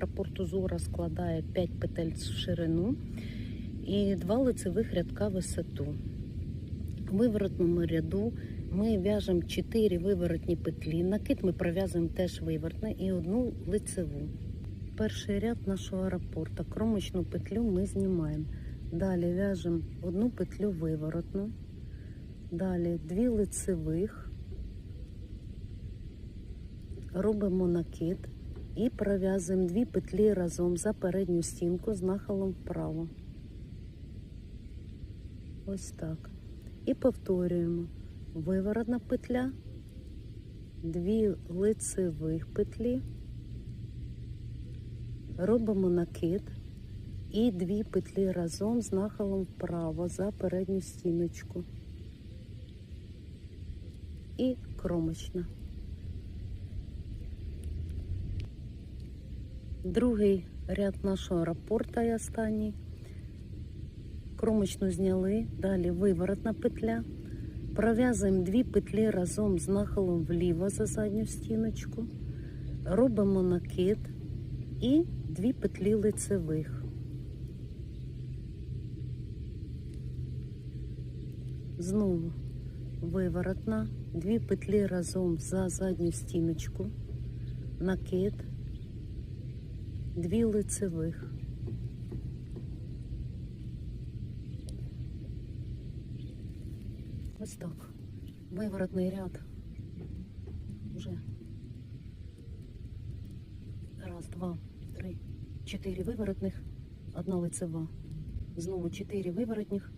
Рапорт узора складає 5 петель в ширину і 2 лицевих рядка висоту. У виворотному ряду ми в'яжемо 4 виворотні петлі. Накид ми пров'язуємо теж виворотне і одну лицеву. Перший ряд нашого рапорта. Кромочну петлю ми знімаємо. Далі в'яжемо одну петлю виворотну. Далі дві лицевих. Робимо накид і пров'язуємо дві петлі разом за передню стінку з нахилом вправо. Ось так. І повторюємо. Виворотна петля, дві лицевих петлі, робимо накид і дві петлі разом з нахилом вправо за передню стіночку. І кромочна. Другий ряд нашого рапорта і останній. Кромочну зняли, далі виворотна петля. Пров'язуємо дві петлі разом з нахилом вліво за задню стіночку. Робимо накид і дві петлі лицевих. Знову виворотна, дві петлі разом за задню стіночку, накид, дві лицевих. Ось так. Виворотний ряд. Уже. Раз, два, три, чотири виворотних, одна лицева. Знову чотири виворотних.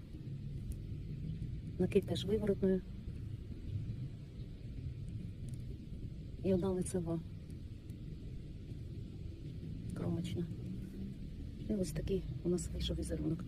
Накид теж виворотною. І одна лицева. Кромочна. І ось такий у нас вийшов візерунок.